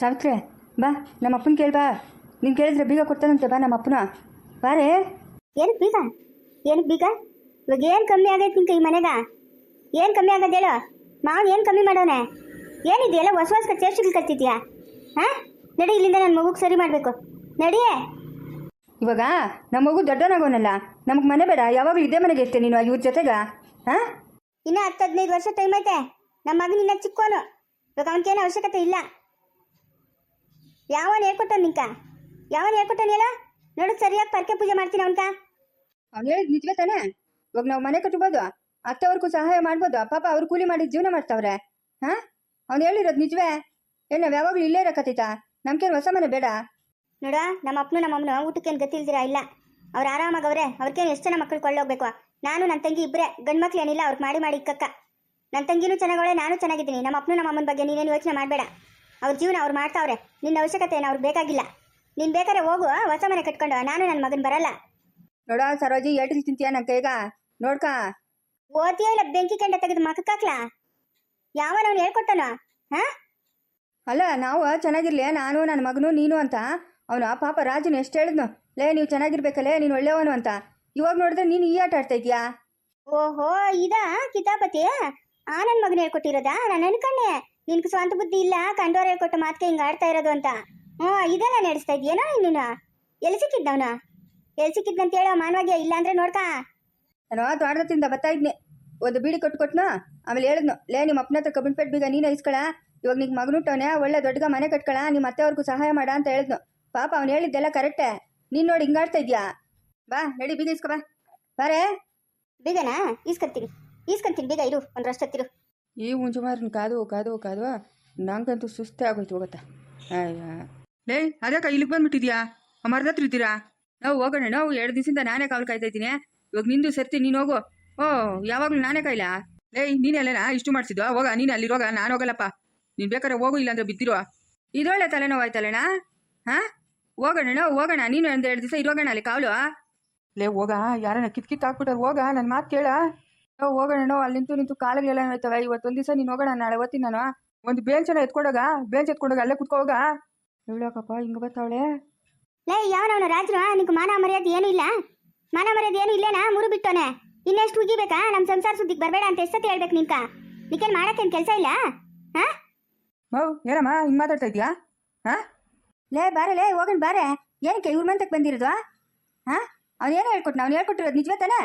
ಸಾವಿತ್ರಿ ಬಾ ನಮ್ಮ ಅಪ್ಪನ ಕೇಳಿ ಬಾ. ನೀನು ಕೇಳಿದ್ರೆ ಬೀಗ ಕೊಡ್ತಾನಂತೆ ಬಾ ನಮ್ಮ ಅಪ್ಪನ. ಬಾರೇ ಏನಕ್ಕೆ ಬೀಗ? ಏನಕ್ಕೆ ಬೀಗ? ಇವಾಗ ಏನು ಕಮ್ಮಿ ಆಗೈತೆ ನಿಂಗೆ ಈ ಮನೆಗ? ಏನು ಕಮ್ಮಿ ಆಗೋದು ಹೇಳು? ಮಾವನ್ ಏನು ಕಮ್ಮಿ ಮಾಡೋಣ ಏನಿದೆಯಲ್ಲ ಹೊಸ ಹೊಸ ಚೇಷ್ಟಗಳು ಕತ್ತಿದ್ಯಾ ಹಾಂ? ನಡಿ ಇಲ್ಲಿಂದ ನನ್ನ ಮಗುಗೆ ಸರಿ ಮಾಡಬೇಕು. ನಡಿಯೇ. ಇವಾಗ ನಮ್ಮ ಮಗು ದೊಡ್ಡವನಾಗೋನಲ್ಲ ನಮಗೆ ಮನೆ ಬೇಡ ಯಾವಾಗಲೂ ಇದೇ ಮನೆಗೆ ಇಷ್ಟೆ ನೀನು ಇವ್ರ ಜೊತೆಗ? ಹಾಂ? ಇನ್ನೂ ಹತ್ತು ಹದಿನೈದು ವರ್ಷ ಟೈಮ್ ಐತೆ. ನಮ್ಮ ಮಗನ ಇನ್ನೂ ಚಿಕ್ಕೋನು. ಇವಾಗ ಅವನಿಗೇನು ಅವಶ್ಯಕತೆ ಇಲ್ಲ. ಯಾವನ್ ಹೇಳ್ಕೊಟ್ಟ ನಿಂಕ? ಯಾವನ್ ಹೇಳ್ಕೊಟ್ಟಾನ ಹೇಳ? ನೋಡು ಸರಿಯಾಗಿ ಪರ್ಕೆ ಪೂಜೆ ಮಾಡ್ತೀನಿ ಅವನ್ಕ. ಅವ್ನು ಹೇಳಿದ್ ನಿಜವೇ ತಾನೆ? ಇವಾಗ ನಾವು ಮನೆ ಕಟ್ಬೋದು ಅತ್ತವ್ರಿಗೂ ಸಹಾಯ ಮಾಡ್ಬೋದು ಪಾಪ ಅವ್ರು ಕೂಲಿ ಮಾಡಿ ಜೀವನ ಮಾಡ್ತಾವ್ರೆ. ಹಾ? ಅವ್ನು ಹೇಳಿರೋದು ನಿಜವೇ? ಏನು ನಾವು ಯಾವಾಗಲೂ ಇಲ್ಲೇ ಇರಕತ್ತೈತಾ? ನಮ್ಗೇನು ಹೊಸ ಮನೆ ಬೇಡ. ನೋಡ ನಮ್ಮ ಅಪ್ಪನು ನಮ್ಮ ಅಮ್ಮನು ಊಟಕ್ಕೇನು ಗತಿ ಇಲ್ದಿರಾ ಇಲ್ಲ. ಅವ್ರು ಆರಾಮಾಗವ್ರೆ ಅವ್ರಿಗೇನು ಎಷ್ಟು ಜನ ಮಕ್ಕಳು ಕೊಳ್ಳೋಗ್ಬೇಕು? ನಾನು ನನ್ನ ತಂಗಿ ಇಬ್ಬರೇ ಗಂಡ್ ಮಕ್ಳು ಏನಿಲ್ಲ ಅವ್ರಿಗೆ ಮಾಡಿ ಮಾಡಿ ಇಕ್ಕಕ್ಕ. ನನ್ನ ತಂಗಿನೂ ಚೆನ್ನಾಗವಳೆ ನಾನು ಚೆನ್ನಾಗಿದ್ದೀನಿ. ನಮ್ಮ ಅಪ್ಪನು ನಮ್ಮ ಅಮ್ಮನ ಬಗ್ಗೆ ನೀನೇನು ಯೋಚನೆ ಮಾಡಬೇಡ. ಅವ್ರ ಜೀವನ ಅವ್ರು ಮಾಡ್ತಾವ್ರೆ. ನಿನ್ನ ಅವಶ್ಯಕತೆ ಏನು ಅವ್ರಿಗೆ ಬೇಕಾಗಿಲ್ಲ. ನೀನು ಬೇಕಾದ್ರೆ ಹೋಗು ಹೊಸ ಮನೆ ಕಟ್ಕೊಂಡು ನಾನು ನನ್ನ ಮಗನ ಬರಲ್ಲ. ನೋಡ ಸರೋಜಿ ಏಟಿಲ್ ತಿಂತೀಯ ನನ್ನ ಕೈಗ. ನೋಡ್ಕ. ಓದಿಯೋ ಇಲ್ಲ ಬೆಂಕಿ ಕೆಂಡ ತೆಗೆದು ಮಕ್ಕಕ್ಕಾಕ್ಲಾ ಯಾವನವ್ನು ಹೇಳ್ಕೊಟ್ಟನು? ಹಾ? ಅಲ್ಲ ನಾವು ಚೆನ್ನಾಗಿರ್ಲಿ ನಾನು ನನ್ನ ಮಗನು ನೀನು ಅಂತ. ಅವನು ಪಾಪ ರಾಜನ್ ಎಷ್ಟು ಹೇಳಿದ್ನು. ಲೇ ನೀವು ಚೆನ್ನಾಗಿರ್ಬೇಕಲ್ಲೇ ನೀನು ಒಳ್ಳೆಯವನು ಅಂತ. ಇವಾಗ ನೋಡಿದ್ರೆ ನೀನು ಈ ಆಟ ಆಡ್ತಾ ಇದೀಯಾ ಓಹೋ ಇದಾ ಕಿತಾಪತಿ? ಆ ನನ್ನ ಮಗನ ಹೇಳ್ಕೊಟ್ಟಿರೋದಾ? ನಾನು ಅನ್ಕೊಂಡೆ ನಿನ್ಗೆ ಸ್ವಂತ ಬುದ್ಧಿ ಇಲ್ಲ ಕಂಡೋರ್ ಹೇಳ್ಕೊಟ್ಟ ಮಾತ್ಕೆ ಹಿಂಗೆ ಆಡ್ತಾ ಇರೋದು ಅಂತ. ಹ್ಞೂ ಇದೆಲ್ಲ ನಡೆಸ್ತಾ ಇದೆಯೇನೋ ನೀನು? ಎಲ್ಲಿ ಸಿಕ್ಕಿದ್ದವನ ಎಲ್ಲಿ ಸಿಕ್ಕಿದ್ದಂತ ಹೇಳೋ ಮಾನವಾಗ್ಯ ಇಲ್ಲ ಅಂದ್ರೆ ನೋಡ್ಕಾ. ನಾನು ತೋಟದಿಂದ ಬರ್ತಾ ಇದ್ನೆ. ಒಂದು ಬೀಡಿ ಕೊಟ್ಟು ಕೊಟ್ನು? ಆಮೇಲೆ ಹೇಳಿದ್ನು ಲೇ ನಿಮ್ಮ ಅಪ್ಪನ ಹತ್ರ ಕಬ್ಬಿನ ಪೆಟ್ಟು ಬೀಗ ನೀನು ಇಸ್ಕೊಳ. ಇವಾಗ ನಿಂಗೆ ಮಗನುಟ್ಟವನೆ ಒಳ್ಳೆ ದೊಡ್ಡಗ ಮನೆ ಕಟ್ಕೊಳ ನಿಮ್ಮ ಅತ್ತೆಯವ್ರಿಗೂ ಸಹಾಯ ಮಾಡ ಅಂತ ಹೇಳಿದ್ನು. ಪಾಪ ಅವ್ನು ಹೇಳಿದ್ದೆಲ್ಲ ಕರೆಕ್ಟೇ. ನೀನು ನೋಡಿ ಹಿಂಗಾಡ್ತಾ ಇದೀಯಾ? ಬಾ ನಡಿ ಬೀಗ ಇಸ್ಕೊ ಬಾ. ಬಾರೇ. ಬೀಗನಾ? ಈಸ್ಕೊಂತೀನಿ ಈಸ್ಕೊಂತೀನಿ ಬೇಗ ಇರು, ಒಂದು ರಷ್ಟತ್ತಿರು ಈ ಮುಂಚುಮಾರನ್ ಕಾದು ಕಾದು ಕಾದು, ನಂಗಂತೂ ಸುಸ್ತೇ ಆಗೋಯ್ತು ಹೋಗತ್ತಾ. ಲೇ ಅದಕ್ಕ ಇಲ್ಲಿಗೆ ಬಂದ್ಬಿಟ್ಟಿದ್ಯಾ? ಮರದ ಹತ್ರ ಇದ್ದೀರಾ ನಾವು ಹೋಗೋಣ, ನಾವು ಎರಡು ದಿವಸದಿಂದ ನಾನೇ ಕಾವಲು ಕಾಯ್ತಾ ಇದ್ದೀನಿ. ಇವಾಗ ನಿಂದು ಸರ್ತಿ, ನೀನು ಹೋಗು. ಓ, ಯಾವಾಗಲೂ ನಾನೇ ಕಾಯಿಲ್ಲ ಲೇ ನೀನೆಲ್ಲನಾ ಇಷ್ಟು ಮಾಡಿಸಿದ್ವಾ ಹೋಗ, ನೀನು ಅಲ್ಲಿರೋಗ ನಾನು ಹೋಗಲ್ಲಪ್ಪ. ನೀನು ಬೇಕಾದ್ರೆ ಹೋಗು, ಇಲ್ಲಾಂದ್ರೆ ಬಿದ್ದಿರೋ. ಇದೊಳ್ಳೆ ತಲೆನೋವು ಆಯ್ತಲ್ಲಣ್ಣ ಹಾಂ? ಹೋಗೋಣ ಹೋಗೋಣ. ನೀನು ಒಂದು ಎರಡು ದಿವಸ ಇರೋಗೋಣ ಅಲ್ಲಿ ಕಾವಲು. ಲೇ, ಹೋಗ, ಯಾರನ್ನ ಕಿತ್ ಕಿತ್ ಹಾಕ್ಬಿಟ್ಟಾರ ಹೋಗ ನನ್ನ ಮಾತು ಕೇಳ. ಹೋಗೋಣ ಅಲ್ಲಿ ನಿಂತು ನಿಂತು ಕಾಲುಗಳೆಲ್ಲ ಇವತ್ತು ಇವತ್ತೊಂದು ದಿವಸ ನೀನು ಹೋಗೋಣ ನಾಳೆ ಓದ್ತೀನಿ ನಾನು. ಒಂದು ಬೇಂಚನ ಎತ್ಕೊಂಡೋಗ ಬೇಂಚ್ ಎತ್ಕೊಂಡೋಗ ಅಲ್ಲೇ ಕುತ್ಕೋಗ ಹೇಳಕಪ್ಪ ಹಿಂಗೆ ಬರ್ತಾವಳೆ ಲೇ ಯಾವನವನು ರಾಜರು ನಿಂಗೆ ಮಾನ ಮರ್ಯಾದೆ ಏನು ಇಲ್ಲ? ಮಾನ ಮರ್ಯಾದೆ ಏನು ಇಲ್ಲೇನಾ? ಮುರು ಬಿಟ್ಟೋನೆ. ಇನ್ನೆಷ್ಟು ಉಗಿಬೇಕಾ? ನಮ್ಮ ಸಂಸಾರ ಸುದ್ದಿಗೆ ಬರಬೇಡ ಅಂತ ಎಷ್ಟೊತ್ತು ಹೇಳ್ಬೇಕು ನಿನ್ಕ? ನಿಕ್ಕೇನು ಮಾಡಕ್ಕೇನು ಕೆಲಸ ಇಲ್ಲ? ಹಾ? ಮೌ ಏನಮ್ಮ ಹಿಂಗೆ ಮಾತಾಡ್ತಾ ಇದೀಯಾ ಹಾ? ಲೇ ಬಾರೆ ಲೇ ಹೋಗೋಣ ಬಾರೆ. ಏನಕ್ಕೆ ಇವ್ರ ಮಂತಕ್ಕೆ ಬಂದಿರೋದು ಹಾಂ? ಅವ್ನು ಏನು ಹೇಳ್ಕೊಟ್ಟು ಅವ್ನು ಹೇಳ್ಕೊಟ್ಟಿರೋದು ನಿಜವೇ ತಾನೇ?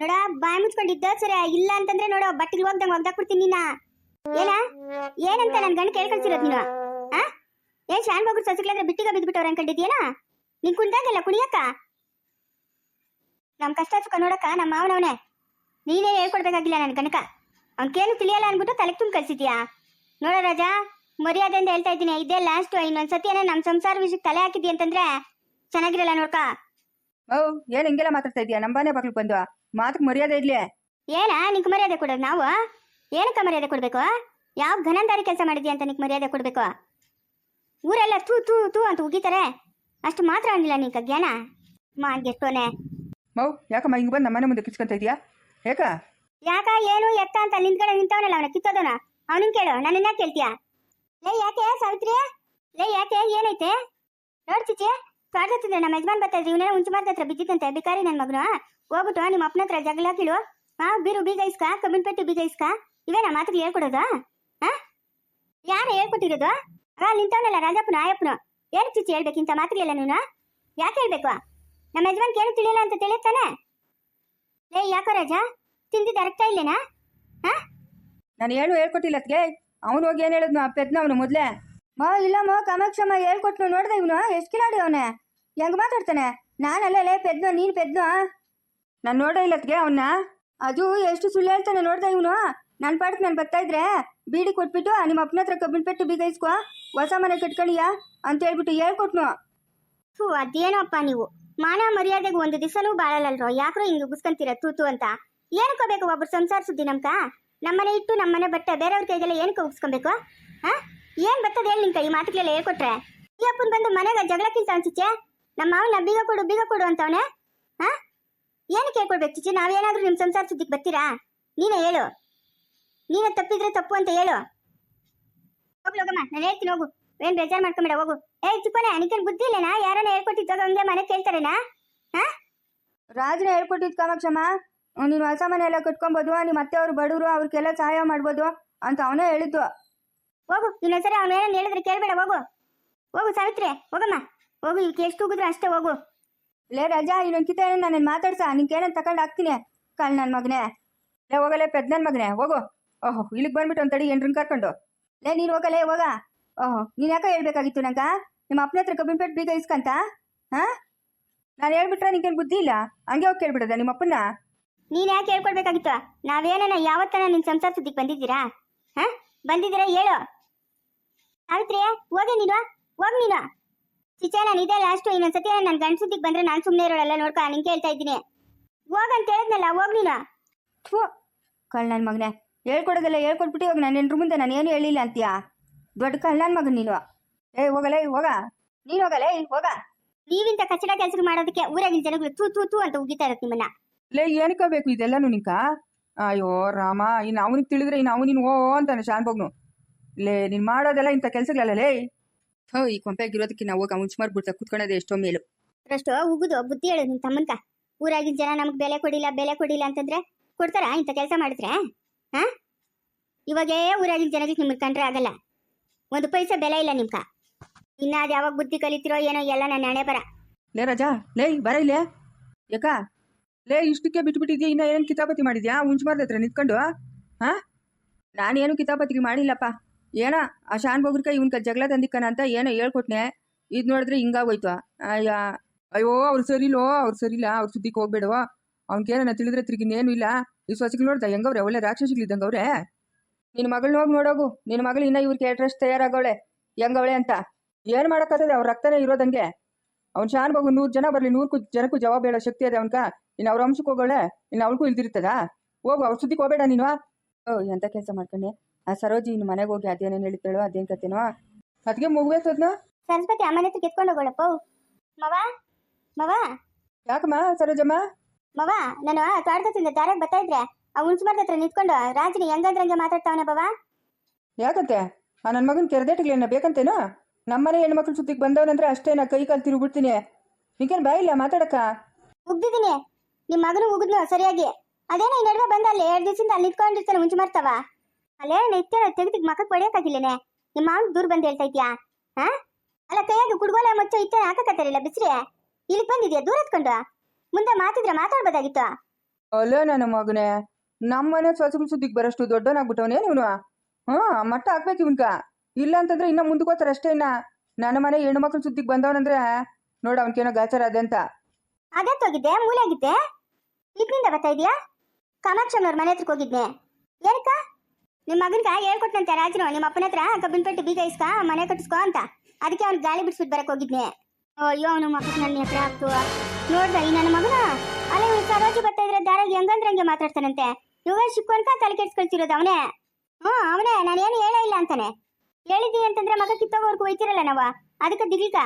ನೋಡ, ಬಾಯ್ ಮುಚ್ಕೊಂಡಿದ್ದ? ಸರಿ, ಇಲ್ಲ ಅಂತಂದ್ರೆ ನೋಡ, ಬಟ್ಟಿಗೆ ಹೋಗ್ದಂಗ ಒಗ್ದಾಕ್ಬಿಡ್ತೀನಿ ನೀನ. ಏನ? ಏನಂತ ನನ್ ಗಂಡ ಕೇಳ್ಕೊಳ್ತಿರೋದ್ ನೀನು? ಆ? ಏನ್ ಶಾನ್ ಬಾಬು ಸಸಿಗಳಂದ್ರೆ ಬಿಟ್ಟಿಗೆ ಬಿದ್ಬಿಟ್ಟವ್ರ ಅನ್ಕೊಂಡಿದ್ಯೇನ ನಿನ್ ಕುಣ್ದಾಗೆಲ್ಲ ಕುಣಿಯಕ್ಕ? ನಮ್ ಕಷ್ಟ ಸುಖ ನೋಡಕ್ಕ ನಮ್ಮ ಮಾವನವನೇ. ನೀನೇ ಹೇಳ್ಕೊಡ್ಬೇಕಾಗಿಲ್ಲ ನನ್ ಗಣಕ ಅವ್ನ್ ಕೇಳು ತಿಳಿಯಲ್ಲ ಅನ್ಬಿಟ್ಟು ತಲೆಗೆ ತುಂಬ ಕಳ್ಸಿದ್ಯಾ ನೋಡ ರಾಜಾ ಮರ್ಯಾದೆ ಅಂತ ಹೇಳ್ತಾ ಇದ್ದೀನಿ. ಇದೇ ಲಾಸ್ಟ್ ಇನ್ನೊಂದ್ಸತಿ ಏನೋ ನಮ್ ಸಂಸಾರ ವಿಷಯಕ್ಕೆ ತಲೆ ಹಾಕಿದ್ಯಾ ಅಂತಂದ್ರೆ ಚೆನ್ನಾಗಿರಲ್ಲ ನೋಡ್ಕ. ಓ, ಏನ್ ಹಿಂಗೆಲ್ಲ ಮಾತಾಡ್ತಾ ಇದೀಯಾ ನಂಬಾನೇ ಬಾಗ್ಲಿಗೆ ಬಂದು ಮಾತಕ್ಕೆ ಮರ್ಯಾದೆ ಇಡ್ಲಿ. ಏನ ನಿಂಗೆ ಮರ್ಯಾದೆ ಕೊಡೋದು ನಾವು? ಏನಕ್ಕ ಮರ್ಯಾದೆ ಕೊಡ್ಬೇಕು? ಯಾವ ಘನಂದಾರಿ ಕೆಲಸ ಮಾಡಿದ್ಯಾ ಅಂತ ನಿಂಗೆ ಮರ್ಯಾದೆ ಕೊಡ್ಬೇಕು? ಊರೆಲ್ಲ ತೂ ತೂ ತೂ ಅಂತ ಉಗಿತಾರೆ. ಅಷ್ಟು ಮಾತ್ರ ಆಗಿಲ್ಲ ನಿಂಕ ಜ್ಞಾನ ಮಾಗೆಟ್ಟೋನೆ ಮೌ ಯಾಕಮ್ಮ ಹಿಂಗೆ ಬಂದು ನಮ್ಮನೆ ಮುಂದೆ ಕಿಚ್ಕೊಂತ ಇದೀಯಾ? ಯಾಕ? ಯಾಕ ಏನು ಎತ್ತ ಅಂತ ನಿಂತ್ಕಡೆ ನಿಂತವನಲ್ಲ ಅವನ ಕಿತ್ತೋದನ ಅವನಿಗೆ ಕೇಳು ನನ್ನನ್ನ ಕೇಳ್ತೀಯ? ಲೇ ಯಾಕೆ ಸಾವಿತ್ರಿ? ಲೇ ಯಾಕೆ ಏನೈತೆ? ನೋಡ್ ಸ್ವಾಗತಿದ್ರೆ ನಮ್ಮ ಯಜಮಾನ್ ಬರ್ತಾ ಇದ್ರಿ. ಇವನೇನೋ ಉಂಚು ಮಾರ್ದ ಹತ್ರ ಬಿದ್ದಿತ್ತಂತೆ ಬಿಕಾರಿ ನನ್ನ ಮಗನು. ಹೋಗ್ಬಿಟ್ಟು ನಿಮ್ಮ ಅಪ್ಪನ ಹತ್ರ ಜಗಳ ಕೀಳು ಹಾ ಬೀರು, ಬೀಗ ಇಸ್ಕ? ಕಬ್ಬಿನ ಪೆಟ್ಟು ಬೀಗ ಇಸ್ಕ? ಇವೇನ ಮಾತಿಗೆ ಹೇಳ್ಕೊಡೋದು? ಹಾ ಯಾರು ಹೇಳ್ಕೊಟ್ಟಿರೋದು? ಆ, ನಿಂತವನಲ್ಲ ರಾಜಪ್ಪನ, ಆಯಪ್ಪನು. ಏನು ಚಿಚಿ, ಹೇಳ್ಬೇಕು. ಇಂಥ ಮಾತಿಗೆಲ್ಲ ನೀನು. ಯಾಕೆ ಹೇಳ್ಬೇಕು? ನಮ್ಮ ಯಜಮಾನ್ ಕೇಳಿ ತಿಳಿಯಲ್ಲ ಅಂತ ತಿಳಿಯುತ್ತಾನೆ? ಲೇ, ಯಾಕೋ ರಾಜ? ತಿಂದಿದ್ದ ಅರ್ಥ ಇಲ್ಲೇನಾ? ಹಾ ನಾನು ಹೇಳು ಹೇಳ್ಕೊಟ್ಟಿಲ್ಲ ಅದಕ್ಕೆ ಅವನು ಹೋಗಿ ಏನು ಹೇಳಿದ್ನು? ಆ ಅವನು ಮೊದಲೇ? ಮಾ ಇಲ್ಲಮ್ಮ ಕಾಮಾಕ್ಷಮ್ಮ ಹೇಳ್ಕೊಟ್ನು, ನೋಡ್ದೆ ಇವನು, ಎಷ್ಟು ಕಿಲಾಡಿ ಅವನೇ? ಹೆಂಗ್ ಮಾತಾಡ್ತಾನೆ? ನಾನಲ್ಲೇ ಪೆದ್ನ, ನೀನು ಪೆದ್ನ? ನಾನು ನೋಡೇ ಇಲ್ಲತ್ಗೆ ಅವನ್ನ ಅದು ಎಷ್ಟು ಸುಳ್ಳು ಹೇಳ್ತಾನೆ ನೋಡ್ದೆ ಇವನು. ನನ್ನ ಪಾಡಕ್ಕೆ ನಾನು ಬರ್ತಾ ಇದ್ರೆ ಬೀಡಿ ಕೊಟ್ಬಿಟ್ಟು ನಿಮ್ಮ ಅಪ್ಪನ ಹತ್ರ ಕಬ್ಬಿನ ಪೆಟ್ಟು ಬೀಗ ಇಸ್ಕೊ, ಹೊಸ ಮನೆ ಕಟ್ಕೊಂಡಿಯಾ ಅಂತ ಹೇಳ್ಬಿಟ್ಟು ಹೇಳ್ಕೊಟ್ನು. ಹೂ ಅದೇನಪ್ಪ ನೀವು? ಮಾನ ಮರ್ಯಾದೆಗೆ ಒಂದು ದಿವಸನೂ ಬಾಳಲ್ಲಲ್ರೋ? ಯಾಕ್ರೋ ಹಿಂಗೆ ಉಗಿಸ್ಕೊಂತೀರ ತೂತು ಅಂತ? ಏನಕ್ಕೋಬೇಕು ಒಬ್ರು ಸಂಸಾರ ಸುದ್ದಿ ನಮ್ಕ? ನಮ್ಮನೆ ಇಟ್ಟು ನಮ್ಮನೆ ಬಟ್ಟೆ ಬೇರೆಯವ್ರ ಕೈಗೆಲ್ಲ ಏನಕ್ಕೆ ಉಗಿಸ್ಕೊಬೇಕು ಹಾ ಏನ್ ಬರ್ತದೆ ಹೇಳಿ ನಿನ್ ಕೈ ಮಾತುಗಳೆಲ್ಲ ಹೇಳ್ಕೊಟ್ರೆ? ಈ ಅಪ್ಪನ್ ಬಂದು ಮನೆಗೆ ಜಗಳಕ್ಕಿಂತ ಅನ್ಸಿಚೆ ನಮ್ಮ ಮಾವನ ಬೀಗ ಕೊಡು ಬೀಗ ಕೊಡು ಅಂತವನೆ ಹಾ? ಏನ್ ಕೇಳ್ಕೊಡ್ಬೇಕು ಚಿಚಿ ನಾವೇನಾದ್ರೂ ನಿಮ್ ಸಂಸಾರ ಸುದ್ದಿಗೆ ಬರ್ತೀರಾ? ನೀನೇ ಹೇಳು. ನೀನೇ ತಪ್ಪಿದ್ರೆ ತಪ್ಪು ಅಂತ ಹೇಳು. ಹೋಗ್ಲೋಗಮ್ಮ ನಾನು ಹೇಳ್ತೀನಿ, ಹೋಗು. ಏನ್ ಬೇಜಾರ್ ಮಾಡ್ಕೊಂಬೇಡ, ಹೋಗು. ಏ ಚಿಕ್ಕನೆ ನಿಕ್ಕನ್ ಬುದ್ಧಿ ಇಲ್ಲನಾ? ಯಾರನ್ನ ಹೇಳ್ಕೊಟ್ಟಿದ್ದಾಗ ಹಂಗೆ ಮನೆ ಕೇಳ್ತಾರೇನಾ? ಹಾ? ರಾಜನ ಹೇಳ್ಕೊಟ್ಟಿದ್ ಕಾಮಾಕ್ಷಮ್ಮ. ನೀನು ಹೊಸ ಮನೆ ಎಲ್ಲ ಕಟ್ಕೊಬೋದು ನಿಮ್ಮ ಅತ್ತೆ ಅವ್ರು ಬಡವರು, ಅವ್ರಿಗೆಲ್ಲ ಸಹಾಯ ಮಾಡ್ಬೋದು ಅಂತ ಅವನೇ ಹೇಳಿದ್ದು. ಹೋಗು ಇನ್ನೊಂದ್ಸರಿ ಅವನ ಏನೇನು ಹೇಳಿದ್ರೆ ಕೇಳಬೇಡ ಹೋಗು. ಹೋಗು ಸಾವಿತ್ರಿ ಹೋಗಮ್ಮ. ಹೋಗು ಈಗ ಎಷ್ಟು ಹೋಗಿದ್ರೆ ಅಷ್ಟೇ ಹೋಗು. ಲೇ ರಜಾ ಏನೋ ನಾನು ಮಾತಾಡ್ಸ ನಿನ್ಗೇನಂತ ತಗೊಂಡು ಹಾಕ್ತೀನಿ. ಕಾಲ್ ನನ್ನ ಮಗನೇ. ಲೇ ಹೋಗಲೇ ಪೆದ್ ನನ್ನ ಮಗನೇ ಹೋಗು. ಓಹೋ ಇಲ್ಲಿಗೆ ಬಂದ್ಬಿಟ್ಟು ಒಂದು ತಡಿ ಎಂಟ್ರನ್ನ ಕರ್ಕೊಂಡು. ಲೇ ನೀನು ಹೋಗಲೇ ಹೋಗ. ಓಹೋ ನೀನು ಯಾಕೆ ಹೇಳ್ಬೇಕಾಗಿತ್ತು ನಂಗ? ನಿಮ್ಮ ಅಪ್ಪನ ಹತ್ರ ಕಬ್ಬಿನ ಬೀಗ ಇಸ್ಕಂತ? ಹಾಂ? ನಾನು ಹೇಳ್ಬಿಟ್ರೆ ನಿಂಗೇನು ಬುದ್ಧಿ ಇಲ್ಲ? ಹಂಗೆ ಹೋಗಿ ಕೇಳ್ಬಿಡದ ನಿಮ್ಮ ಅಪ್ಪನ ನೀನ್ ಯಾಕೆ ಹೇಳ್ಕೊಡ್ಬೇಕಾಗಿತ್ತು ನಾವೇನ ಯಾವತ್ತನ ನಿನ್ ಸಂಸಾರ ಸುದ್ದಿಗೆ ಬಂದಿದ್ದೀರಾ? ಹಾ? ಬಂದಿದ್ದೀರಾ ಹೇಳು. ಸಾವಿತ್ರಿ ಹೋಗಿ ನೀನು ಹೋಗಿ ನೀನು. ಚಿಚೆ ನಾನು ಇದೇ ಲಾಸ್ಟು ಇನ್ನೊಂದ್ಸತಿ ನನ್ನ ಗಂಡ ಸುದ್ದಿಗೆ ಬಂದ್ರೆ ನಾನು ಸುಮ್ಮನೆ ಇರೋಳಲ್ಲ ನೋಡ್ಕ ನಿಂಗೆ ಕೇಳ್ತಾ ಇದ್ದೀನಿ. ಹೋಗಂತ ಹೇಳಿದ್ನಲ್ಲ ಹೋಗಿ ನೀನು. ಥೂ ಕಳ್ ನನ್ನ ಮಗನೇ. ಹೇಳ್ಕೊಡೋದಲ್ಲ ಹೇಳ್ಕೊಟ್ಬಿಟ್ಟು ಇವಾಗ ನಾನು ಎಲ್ರ ಮುಂದೆ ನಾನು ಏನು ಹೇಳಿಲ್ಲ ಅಂತೀಯಾ? ದೊಡ್ಡ ಕಳ್ ನನ್ನ ಮಗನ್ ನೀನು. ಏ ಹೋಗಲೇ ಹೋಗ. ನೀನು ಹೋಗಲೇ ಹೋಗ. ನೀವಿಂತ ಕಚಡ ಕೆಲಸ ಮಾಡೋದಕ್ಕೆ ಊರಾಗಿನ ಜನಗಳು ತೂ ತೂ ತೂ ಅಂತ ಉಗಿತಾ ಇರತ್ತೆ ನಿಮ್ಮನ್ನ. ಲೇ ಏನಕ್ಕ ಬೇಕು ಇದೆಲ್ಲ ನಿಂಕ? ಅಯ್ಯೋ ರಾಮ ಇನ್ನು ಅವನಿಗೆ ತಿಳಿದ್ರೆ ಇನ್ನು ಅವನಿನ್ ನೀನು ಓ ಅಂತಾನೆ ಶಾನ್ಭೋಗ್ನು ಲೇ ನೀನ್ ಮಾಡೋದೆಲ್ಲ ಇಂಥ ಕೆಲಸಗಳಲ್ಲ ಲೇ. ಹೋ ಈ ಕೊಂಪೆಗಿರೋದಕ್ಕೆ ನಾವು ಹೋಗಿ ಮುಂಚೆ ಮಾಡ್ಬಿಡ್ತಾ ಕುತ್ಕೊಳ್ಳೋದು ಎಷ್ಟೋ ಮೇಲು. ಅಷ್ಟು ಉಗುದು ಬುದ್ಧಿ ಹೇಳು ನಿನ್ ತಮ್ಮನ್ಕ. ಊರಾಗಿನ ಜನ ನಮಗ್ ಬೆಲೆ ಕೊಡಿಲ್ಲ ಬೆಲೆ ಕೊಡಿಲ್ಲ ಅಂತಂದ್ರೆ ಕೊಡ್ತಾರ ಇಂಥ ಕೆಲಸ ಮಾಡಿದ್ರೆ ಹಾ ಇವಾಗೇ ಊರಾಗಿನ ಜನಗಳಿಗೆ ನಿಮ್ಗೆ ಕಂಡ್ರೆ ಆಗಲ್ಲ. ಒಂದು ಪೈಸೆ ಬೆಲೆ ಇಲ್ಲ ನಿಮ್ಕ. ಇನ್ನ ಅದು ಯಾವಾಗ ಬುದ್ಧಿ ಕಲಿತಿರೋ ಏನೋ ಎಲ್ಲ ನನ್ನ ಹಣೆ ಬರ. ಲೇ ರಜಾ ಲೇ ಬರ ಇಲ್ಲೇ. ಯಾಕ? ಲೇ ಇಷ್ಟಕ್ಕೆ ಬಿಟ್ಬಿಟ್ಟಿದ್ಯಾ ಇನ್ನ ಏನ್ ಕಿತಾಪತಿ ಮಾಡಿದ್ಯಾ? ಉಂಚ್ಮಾರ್ದ ಮಾಡ್ದತ್ರ ನಿಂತ್ಕೊಂಡು ಹಾ ನಾನೇನು ಕಿತಾಪತಿಗೆ ಮಾಡಿಲ್ಲಪ್ಪ. ಏನೋ, ಆ ಶಾನ್ ಬೋಗ್ರಿಕ ಇವನ್ಕ ಜಗಳ ತಂದಿಕ್ಕನ ಅಂತ ಏನೋ ಹೇಳ್ಕೊಟ್ನೆ. ಇದು ನೋಡಿದ್ರೆ ಹಿಂಗಾಗೋಯ್ತು. ಅಯ್ಯ, ಅಯ್ಯೋ, ಅವ್ರು ಸರಿಲೋ, ಅವ್ರು ಸರಿಲ್ಲ ಅವ್ರ ಸುದ್ದಿಗೆ ಹೋಗ್ಬೇಡವ. ಅವ್ನಿಗೇನ ತಿಳಿದ್ರೆ ತಿರುಗಿನೇನು ಇಲ್ಲ. ಈ ಸೊಸೆಗಳು ನೋಡ್ದ, ಹೆಂಗವ್ರೆ, ಒಳ್ಳೆ ರಾಕ್ಷಸಿಗಳಿದ್ದಂಗೆ ಅವ್ರೆ ನಿನ್ನ ಮಗಳನ್ನ ಹೋಗಿ ನೋಡೋಗು. ನಿನ್ನ ಮಗಳು ಇನ್ನ ಇವ್ರಿಗೆ ಅಡ್ರೆಸ್ ತಯಾರಾಗವಳೆ ಹೆಂಗವಳೆ ಅಂತ. ಏನು ಮಾಡೋಕ್ಕಾಗ್ತದೆ ಅವ್ರ ರಕ್ತನೇ ಇರೋದಂಗೆ. ಅವ್ನ್ ಶಾನ್ ಬಾಬು ನೂರು ಜನ ಬರಲಿ ನೂರು ಜನಕ್ಕೂ ಜವಾಬ್ ಹೇಳೋ ಶಕ್ತಿ ಅದೇ ಅವನ್ಕ. ಇನ್ನು ಅವ್ರ ಅಂಶಕ್ಕೆ ಹೋಗೋಳೆ ಇನ್ನು ಅವಳಿಗೂ ಇಲ್ದಿರ್ತದ? ಹೋಗು, ಅವ್ರ ಸುದ್ದಿಗೆ ಹೋಗ್ಬೇಡ ನೀನು. ಓ, ಎಂತ ಕೆಲಸ ಮಾಡ್ಕೊಂಡೆ? ಆ ಸರೋಜಿ ಇನ್ನು ಮನೆಗೆ ಹೋಗಿ ಅದೇನೇನು ಹೇಳ್ತಾಳೋ ಅದೇನ್ ಕತೆನೋ? ಅದಕ್ಕೆ ಮುಗ್ಬೇಕದ್ನ ಸರಸ್ವತಿ ಅಮ್ಮನ ಹತ್ರ ಕೆತ್ಕೊಂಡು ಹೋಗೋಳಪ್ಪ. ಮವ? ಮವ? ಯಾಕಮ್ಮ ಸರೋಜಮ್ಮ? ಮವ ನಾನು ತೋಟದಿಂದ ದಾರಾಗ ಬರ್ತಾ ಇದ್ರೆ ಆ ಹುಣ್ಸ್ಮರದ ಹತ್ರ ನಿಂತ್ಕೊಂಡು ರಾಜನಿ ಹೆಂಗಂದ್ರಂಗೆ ಮಾತಾಡ್ತಾವನೆ ಬವ? ಯಾಕಂತೆ? ಆ ನನ್ನ ಮಗನ ಕೆರೆದೇಟಿಗ್ಲೇನ ಬೇಕಂತೇನು? ನಮ್ಮನೆ ಹೆಣ್ಮಕ್ಳು ಸುದ್ದಿಗೆ ಬಂದವನಂದ್ರೆ ಅಷ್ಟೇ ನಾ ಕೈ ಕಾಲು ತಿರುಗ್ಬಿಡ್ತೀನಿ. ನಿಂಗೇನು ಬಾಯಿಲ್ಲ ಮಾತಾಡಕ್ಕ? ಉಗ್ದಿದ್ದೀನಿ ನಿಮ್ಮ ಮಗನು ಉಗಿದ್ನು ಸರಿಯಾಗಿ? ಅದೇನೋ ಈ ನಡುವೆ ಬಂದ ಅಲ್ಲಿ ಎರಡು ದಿವಸದಿಂದ ಅಲ್ಲಿ ನಿಂತ್ಕೊಂಡಿರ್ತಾನೆ ಮುಂಚೆ ಮಾಡ್ತಾವ ಅಲ್ಲೇ ನಿತ್ಯ ತೆಗೆದಿಗ್ ಮಕ್ಕಕ್ಕೆ ಹೊಡೆಯಕ್ಕಾಗಿಲ್ಲೇನೆ? ನಿಮ್ಮ ಮಾವನ ದೂರ ಬಂದು ಹೇಳ್ತಾ ಇದ್ಯಾ? ಹಾ? ಅಲ್ಲ ಕೈಯಾಗ ಕುಡ್ಗೋಲೆ ಮಚ್ಚ ಇತ್ತ ಹಾಕಕತ್ತಾರಿಲ್ಲ ಬಿಸ್ರಿ? ಇಲ್ಲಿ ಬಂದಿದ್ಯಾ ದೂರ ಎತ್ಕೊಂಡು ಮುಂದೆ ಮಾತಿದ್ರೆ ಮಾತಾಡ್ಬೋದಾಗಿತ್ತು? ಅಲ್ಲ ನನ್ನ ಮಗನೇ ನಮ್ಮನೆ ಸೊಸೆಗಳ ಸುದ್ದಿಗೆ ಬರೋಷ್ಟು ದೊಡ್ಡವನಾಗ್ಬಿಟ್ಟವನೇ ಇವನು ಹಾ ಮಟ್ಟ ಹಾಕ್ಬೇಕು ಇವನ್ಕ ಇಲ್ಲ ಅಂತಂದ್ರೆ ಇನ್ನ ಮುಂದಕ್ಕೋತಾರೆ ಅಷ್ಟೇ ಇನ್ನ. ನನ್ನ ಮನೆ ಹೆಣ್ಣು ಮಕ್ಕಳು ಸುದ್ದಿಗೆ ಬಂದವನಂದ್ರೆ ನೋಡ ಅವನ್ಕೇನೋ ಗಾಚಾರ ಅದೆ ಅಂತ. ಅಗತ್ತೋಗಿದ್ದೆ ಮೂಲೆ ಆಗಿದ್ದೆ? ಇದ್ನಿಂದ ಬರ್ತಾ ಇದೀಯಾ? ಕಾಮಾಕ್ಷಮ್ಮನವ್ರ ಮನೆ ಹತ್ರಕ್ಕೆ ಹೋಗಿದ್ನೆ? ಏನಕ್ಕ? ನಿಮ್ಮ ಮಗನ್ಗ ಹೇಳ್ಕೊಟ್ನಂತೆ ರಾಜನು ನಿಮ್ಮ ಅಪ್ಪನ ಹತ್ರ ಕಬ್ಬಿನ ಪೆಟ್ಟು ಬೀಗ ಇಸ್ಕ, ಮನೆ ಕಟ್ಟಿಸ್ಕೊ ಅಂತ. ಅದಕ್ಕೆ ಅವ್ನು ಗಾಳಿ ಬಿಡಿಸ್ಬಿಟ್ಟು ಬರಕ್ ಹೋಗಿದ್ನೆ. ಅಯ್ಯೋ, ಅವನು ಮಕ್ಕಳು ನನ್ನ ಹತ್ರ ಆಗ್ತು. ನೋಡ್ದ, ಈ ನನ್ನ ಮಗನ? ಅಲ್ಲ ಸರೋಜಿ ಬರ್ತಾ ಇದ್ರೆ ದಾರಾಗಿ ಹೆಂಗಂದ್ರಂಗೆ ಮಾತಾಡ್ತಾನಂತೆ. ಇವಾಗ ಶಿಕ್ಕೋನ್ಕ ತಲೆ ಕೆಡ್ಸ್ಕೊಳ್ತಿರೋದು ಅವನೇ. ಹ್ಞೂ, ಅವನೇ, ನಾನು ಏನು ಹೇಳೇ ಇಲ್ಲ ಅಂತಾನೆ. ಹೇಳಿದ್ದೀನಿ ಅಂತಂದ್ರೆ ಮಗ ಕಿತ್ತೋಗೋರ್ಗು ಒಯ್ತಿರಲ್ಲ ನಾವು? ಅದಕ್ಕೆ ದಿಗ್ಲಿಕ.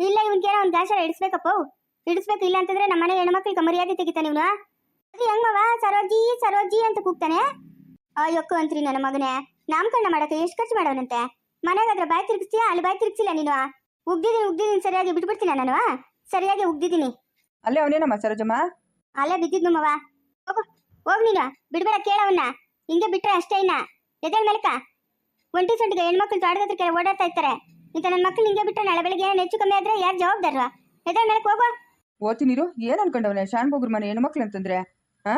ಇಲ್ಲ ಇವನ್ಗೇನೋ ಒಂದು ದಾಸರ ಇಡಿಸ್ಬೇಕಪ್ಪ ಇಡಿಸ್ಬೇಕು ಇಲ್ಲ ಅಂತಂದ್ರೆ ನಮ್ಮ ಮನೆ ಹೆಣ್ಮಕ್ಳಿಗೆ ಮರ್ಯಾದೆ ತೆಗಿತಾನೆ ಇವನು. ಅದು ಹೆಂಗವ ಸರೋಜಿ ಸರೋಜಿ ಅಂತ ಕೂಗ್ತಾನೆ? ಅಯ್ಯೊಕ್ಕು ಅಂತ್ರಿ ನನ್ನ ಮಗನೇ. ನಾಮಕರಣ ಮಾಡಕ್ಕೆ ಎಷ್ಟು ಖರ್ಚು ಮಾಡೋನಂತೆ? ಮನೆಗಾದ್ರೆ ಬಾಯಿ ತಿರುಗಿಸ್ತೀಯಾ? ಅಲ್ಲಿ ಬಾಯಿ ತಿರುಗಿಸಿಲ್ಲ ನೀನು? ಉಗ್ದಿದ್ದೀನಿ ಉಗ್ದಿದ್ದೀನಿ ಸರಿಯಾಗಿ ಬಿಟ್ಬಿಡ್ತೀನ ನಾನು? ಸರಿಯಾಗಿ ಉಗ್ದಿದ್ದೀನಿ ಅಲ್ಲೇ ಅವನೇನಮ್ಮ ಸರೋಜಮ್ಮ? ಅಲ್ಲೇ ಬಿದ್ದಿದ್ನು ಮವ ಹೋಗು ಹೋಗ್ ನೀನು. ಬಿಡ್ಬೇಡ ಕೇಳವನ್ನ ಹಿಂಗೆ ಬಿಟ್ರೆ ಅಷ್ಟೇ ಇನ್ನ. ಎದೇಳ್ ಮೇಲಕ ಒಂಟಿ ಸೊಂಟಿಗೆ ಹೆಣ್ಮಕ್ಳು ತೋಟದ ಹತ್ರ ಕೆಲ ಓಡಾಡ್ತಾ ಇರ್ತಾರೆ. ಇಂಥ ನನ್ನ ಮಕ್ಳು ಹಿಂಗೆ ಬಿಟ್ರೆ ನಾಳೆ ಬೆಳಿಗ್ಗೆ ಏನ್ ಹೆಚ್ಚು ಕಮ್ಮಿ ಆದ್ರೆ ಯಾರು ಜವಾಬ್ದಾರ ಎದೇಳ್ ಮೇಲಕ್ಕೆ ಹೋಗು. ಓದ್ತೀನಿರು ಏನ್ ಅನ್ಕೊಂಡವನೇ? ಶಾನ್ ಬೋಗ್ರ ಮನೆ ಹೆಣ್ಮಕ್ಳು ಅಂತಂದ್ರೆ ಹಾ